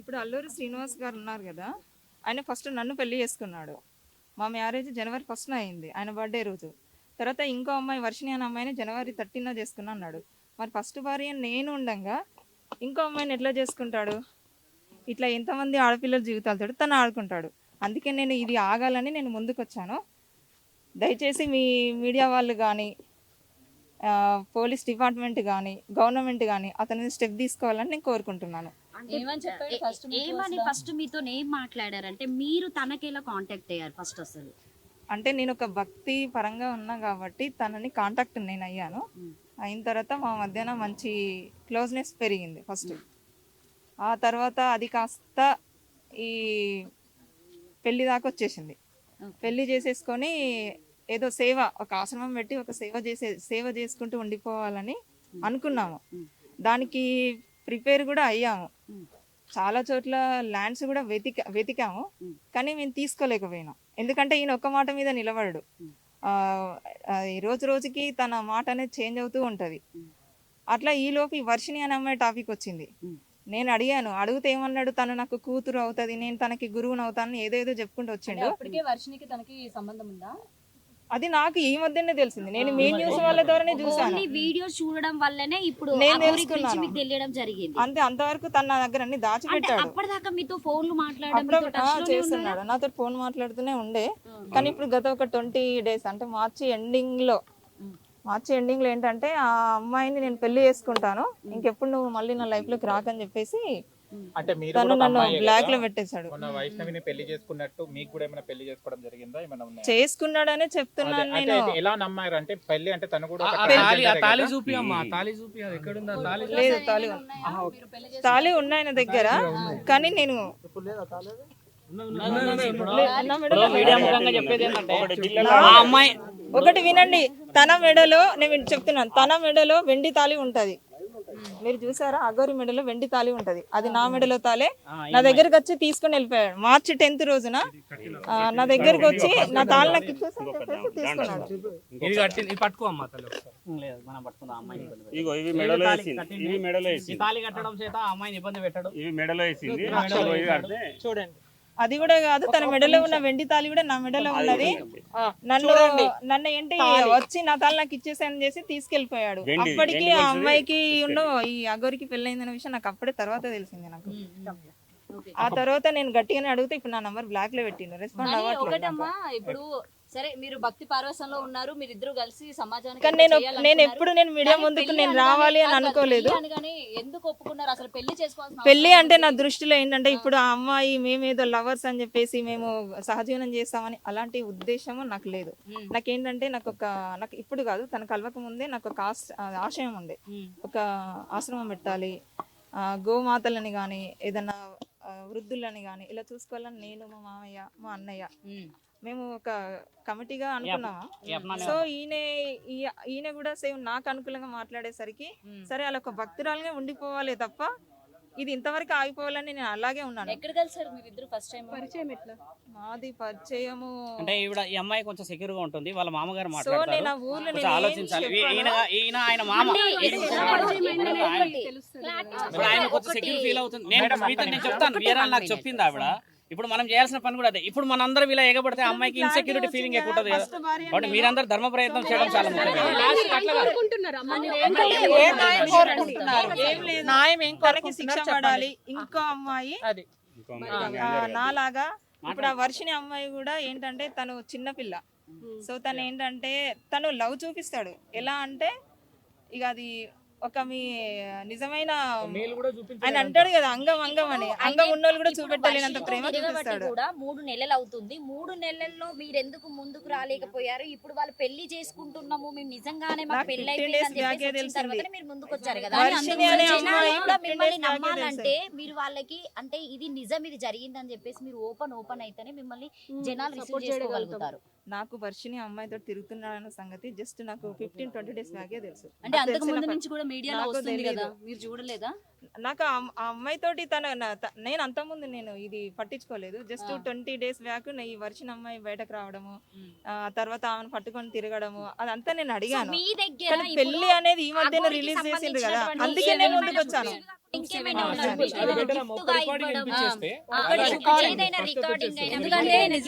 ఇప్పుడు అల్లూరి శ్రీనివాస్ గారు ఉన్నారు కదా ఆయన ఫస్ట్ నన్ను పెళ్ళి చేసుకున్నాడు. మా మ్యారేజ్ జనవరి ఫస్ట్న అయింది ఆయన బర్త్డే రోజు. తర్వాత ఇంకో అమ్మాయి వర్షిణి అనే అమ్మాయిని జనవరి థర్టీన చేసుకున్నా అన్నాడు. మరి ఫస్ట్ భార్య నేను ఉండంగా ఇంకో అమ్మాయిని ఎట్లా చేసుకుంటాడు? ఇట్లా ఎంతమంది ఆడపిల్లల జీవితాలతో తను ఆడుకుంటాడు. అందుకే నేను ఇది ఆగాలని నేను ముందుకు వచ్చాను దయచేసి మీ మీడియా వాళ్ళు కానీ పోలీస్ డిపార్ట్మెంట్ కానీ గవర్నమెంట్ కానీ అతని స్టెప్ తీసుకోవాలని నేను కోరుకుంటున్నాను. ఏమని ఫస్ట్ ఏమని ఫస్ట్ మీతో ఏం మాట్లాడారంటే మీరు తనకి ఎలా కాంటాక్ట్ అయ్యారు ఫస్ట్ అసలు? అంటే నేను ఒక భక్తి పరంగా ఉన్నా కాబట్టి తనని కాంటాక్ట్ నేను అయ్యాను. అయిన తర్వాత మా మధ్యన మంచి క్లోజ్నెస్ పెరిగింది ఫస్ట్ ఆ తర్వాత అది కాస్త ఈ పెళ్ళి దాకా వచ్చేసింది. పెళ్ళి చేసేసుకొని ఏదో సేవ ఒక ఆశ్రమం పెట్టి ఒక సేవ చేసే సేవ చేసుకుంటూ ఉండిపోవాలని అనుకున్నాము. దానికి ప్రిపేర్ కూడా అయ్యాము. చాలా చోట్ల ల్యాండ్స్ కూడా వెతిక వెతికాము. కానీ మేము తీసుకోలేకపోయినాం. ఎందుకంటే ఈయన ఒక్క మాట మీద నిలబడడు. రోజు రోజుకి తన మాట అనేది చేంజ్ అవుతూ ఉంటది. అట్లా ఈలోపు ఈ వర్షిణి అనే అమ్మాయి టాపిక్ వచ్చింది. నేను అడిగాను అడిగితే ఏమన్నాడు? తను నాకు కూతురు అవుతుంది నేను తనకి గురువుని అవుతాను ఏదేదో చెప్పుకుంటూ వచ్చిండు. అప్పటికే వర్షినికి తనకి సంబంధం ఉందా? అది నాకు ఈ మధ్యనే తెలిసింది. నేను మీ న్యూస్ వాళ్ళ ద్వారానే చూసాను వీడియో చూడడం వల్లనే ఇప్పుడు నేను తెలుసుకున్నాను. మీకు తెలియడం జరిగింది. అంతే అంతవరకు తన నా దగ్గర అన్ని దాచిపెట్టాడు. అప్పటిదాకా మీతో ఫోన్లు మాట్లాడడం చేస్తున్నాడు. నాతో ఫోన్ మాట్లాడుతూనే ఉండే. కానీ ఇప్పుడు గత ఒక ట్వంటీ డేస్ అంటే మార్చి ఎండింగ్లో మార్చి ఎండింగ్లో ఏంటంటే ఆ అమ్మాయిని నేను పెళ్ళి చేసుకుంటాను. ఇంకెప్పుడు నువ్వు మళ్ళీ నా లైఫ్లోకి రాకని చెప్పేసి అంటే మీరు తను నన్ను బ్లాక్లో? పెట్టేశాడు. మొన్న వైష్ణవిని పెళ్ళి చేసుకున్నట్టు మీకు కూడా ఏమైనా పెళ్ళి చేసుకోవడం జరిగిందా? ఏమైనా ఉన్నాయా? చేసుకున్నాడనే చెప్తున్నాను అదే, అంటే నేను. ఎలా నమ్మారు? అంటే పెళ్ళి అంటే తను కూడా ఒక తాళి ఆ తాళి? చూపి అమ్మా తాళి చూపి అది ఎక్కడుందా తాళి? లేదు తాళి మీరు పెళ్ళి తాళి ఉన్నాయి నా దగ్గర కానీ నేను నా మెడలో మీడియా ముఖంగా చెప్పేది ఏంటంటే నా- ఆ అమ్మాయి ఒకటి వినండి తన మెడలో నేను చెప్తున్నాను తన మెడలో వెండి తాళి ఉంటది. మీరు చూసారా? అగోరి మెడలో వెండి తాళి ఉంటది. అది నా మెడలో తాలే. నా దగ్గరకు వచ్చి తీసుకొని వెళ్ళిపోయాడు. మార్చి టెన్త్ రోజున ఆ, నా దగ్గరకు వచ్చి నా తాళి నాకు తీసుకున్నాడు. చూడండి. అది కూడా కాదు తన మెడలో ఉన్న వెండి తాళి కూడా నా మెడలో ఉన్నది. నన్ను నన్ను ఏంటి వచ్చి నా తాళి నాకు ఇచ్చేసాను చేసి తీసుకెళ్ళిపోయాడు అప్పటికి ఆ. అమ్మాయికి ఉన్న ఈ అగోరికి పెళ్ళైందన్న విషయం నాకు అప్పుడే తర్వాత తెలిసింది నాకు. ఆ తర్వాత నేను గట్టిగానే అడిగితే ఇప్పుడు నా నంబర్ బ్లాక్లో పెట్టిండు రెస్పాండ్ అవ్వట్లేదు ఒకటమ్మా ఇప్పుడు సరే మీరు భక్తి పారవశంలో ఉన్నారు మీరు ఇద్దరు కలిసి సమాజానికి కానీ నేను. నేను ఎప్పుడు నేను మీడియా ముందుకు నేను రావాలి అని అనుకోలేదు అనగానే ఎందుకు ఒప్పుకున్నారు అసలు పెళ్ళి చేసుకోవాల్సిన పెళ్ళి అంటే నా? దృష్టిలో ఏంటంటే ఇప్పుడు ఆ అమ్మాయి మేమేదో లవర్స్ అని చెప్పేసి మేము సహజీవనం చేస్తామని అలాంటి ఉద్దేశము నాకు లేదు. నాకేంటంటే నాకు ఒక నాకు ఇప్పుడు కాదు తన కలవక ముందే నాకు ఒక ఆశయం ఉంది మ్మ్. ఒక ఆశ్రమం పెట్టాలి ఆ, గోమాతలని కానీ ఏదన్నా వృద్ధులని కానీ ఇలా చూసుకోవాలని నేను మా మామయ్య మా అన్నయ్య మ్మ్. ఒక కమిటీగా అనుకున్నామా? సో ఈయన ఈ- ఈయన కూడా సేమ్ నాకు అనుకూలంగా మాట్లాడేసరికి సరే అలా ఒక భక్తురాలుగా ఉండిపోవాలి తప్ప ఇది ఇంతవరకు ఆగిపోవాలని నేను అలాగే ఉన్నాను. ఎక్కడ కలిసారు మీరు ఇద్దరు ఫస్ట్ టైం పరిచయం ఎట్లా? మాది పరిచయము అంటే ఈవిడ ఈ అమ్మాయి కొంచెం సెక్యూర్గా ఉంటుంది వాళ్ళ మామగారు సో మాట్లాడతారు. నేను ఆ ఊర్లో నేను ఆలోచించాలి. ఈయన ఈయన ఆయన మామ. ఆయన కొంచెం సెక్యూర్ ఫీల్ అవుతుంది. నేను మీతో నేను చెప్తాను. వీరాలు నాకు చెప్పింది ఆవిడ. ఇప్పుడు మనం చేయాల్సిన పని కూడా అదే. ఇప్పుడు మనందరం ఇలా ఎగబడితే అమ్మాయికి ఇన్సెక్యూరిటీ ఫీలింగ్ ఎక్కువ ఉంటుంది కదా. కాబట్టి మీరందరూ ధర్మ ప్రయత్నం చేయడం చాలా ఇంకో అమ్మాయి ఇంకో అమ్మాయి ఆ, నాలాగా ఇప్పుడు ఆ వర్షిని అమ్మాయి కూడా ఏంటంటే తను చిన్న పిల్ల. సో తను ఏంటంటే తను లవ్ చూపిస్తాడు. ఎలా అంటే ఇక అది ఒక మీ నిజమైన ఆయన అంటాడు కదా అంగం అంగం అని. అంగం ఉన్నోళ్ళు కూడా చూపెట్టలేనంత ప్రేమ చూపిస్తాడు. కూడా మూడు నెలలు అవుతుంది. మూడు నెలల్లో మీరు ఎందుకు ముందుకు రాలేకపోయారు? ఇప్పుడు వాళ్ళు పెళ్ళి చేసుకుంటున్నాము మేము నిజంగానే మాకు నాకు పెళ్ళి 15 అయిపోయింది మీరు ముందుకు వచ్చారు కదా. వర్షిని అందుకు అనే జనాలు అమ్మాయి కూడా 15 మిమ్మల్ని నమ్మాలంటే మీరు వాళ్ళకి అంటే ఇది నిజం ఇది జరిగింది అని చెప్పేసి మీరు ఓపెన్ ఓపెన్ అయితేనే మిమ్మల్ని జనాలు రిసీవ్ చేసుకోగలుగుతారు. నాకు వర్షిని అమ్మాయితో తిరుగుతున్నాడన్న సంగతి జస్ట్ నాకు ఫిఫ్టీన్ ట్వంటీ డేస్ బ్యాకే తెలుసు. అంటే అంతకు ముందు నుంచి కూడా మీడియాలో నాకు వస్తుంది కదా. మీరు చూడలేదా? నాకు ఆ అమ్- ఆ అమ్మాయితోటి తన నేను అంత ముందు నేను ఇది పట్టించుకోలేదు. జస్ట్. ట్వంటీ డేస్ బ్యాక్ ఈ వచ్చిన అమ్మాయి బయటకు రావడము. ఆ తర్వాత ఆమెను పట్టుకొని తిరగడము అదంతా నేను అడిగాను. పెళ్ళి అనేది ఈ మధ్యన రిలీజ్ చేసిండ్రు కదా అందుకే నేను ముందుకు వచ్చాను. ఇంకేమైనా